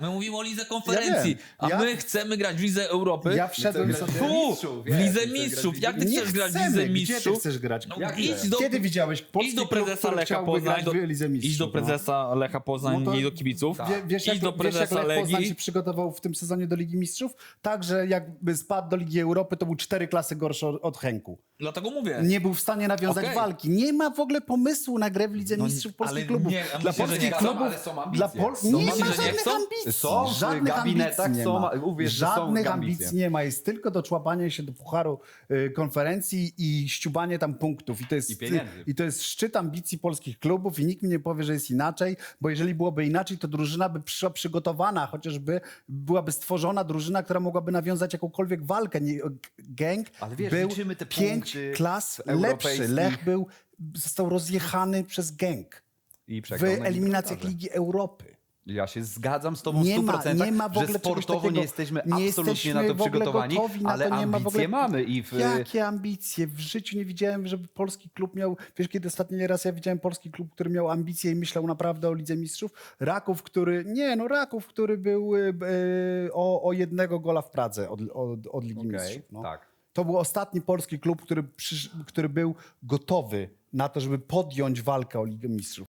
My mówimy o lidze konferencji, wiem. a Ja- my chcemy grać w lidze Europy. Ja wszedłem sobie... w Tu, mistrzów, w lidze mistrzów. Jak ty chcesz grać w lidze Gdzie ty mistrzów? chcesz grać? No, Jak idź chcesz? do, Kiedy widziałeś polski idź do prezesa Lecha Poznań, do, Mistrzów? idź do no? prezesa Lecha Poznań No to- i do kibiców. Wie, wiesz, jak, idź do wiesz, jak prezesa Lech Poznań się przygotował w tym sezonie do Ligi Mistrzów? Tak, że jakby spadł do Ligi Europy, to był cztery klasy gorszy od, od Henku. Dlatego mówię. Nie był w stanie nawiązać Okej. walki. Nie ma w ogóle pomysłu na grę w Lidze No, Mistrzów polskich ale klubów. nie, a dla myślę, że polskich nie chcą, klubów, ale są ambicje. dla Pol... Są nie ambicje, ma że nie żadnych chcą? ambicji. Są w żadnych gabinetach, ambicji nie są- ma. uwierz, że są żadnych ambicje. ambicji nie ma. Jest tylko doczłapanie się do pucharu y, konferencji i ściubanie tam punktów. I to jest I pieniędzy. I to jest szczyt ambicji polskich klubów i nikt mi nie powie, że jest inaczej, bo jeżeli byłoby inaczej, to drużyna by przyszła przygotowana, chociażby byłaby stworzona drużyna, która mogłaby nawiązać jakąkolwiek walkę. Nie, gang Ale wiesz, był liczymy te pięć klas lepszy. Lech był, został rozjechany przez I w eliminacjach. Ligi Europy. Ja się zgadzam z tobą Nie ma, 100%, nie ma w ogóle że sportowo takiego. nie jesteśmy Nie absolutnie jesteśmy na to przygotowani, gotowi na ale to, nie ma w ambicje ogóle... mamy. I w, Jakie ambicje? W życiu nie widziałem, żeby polski klub miał... Wiesz, kiedy ostatni raz ja widziałem polski klub, który miał ambicje i myślał naprawdę o Lidze Mistrzów? Raków, który... Nie, no Raków, który był y, y, o, o jednego gola w Pradze od, od, od Ligi Okej, Mistrzów. No. tak. To był ostatni polski klub, który, który był gotowy na to, żeby podjąć walkę o Ligę Mistrzów.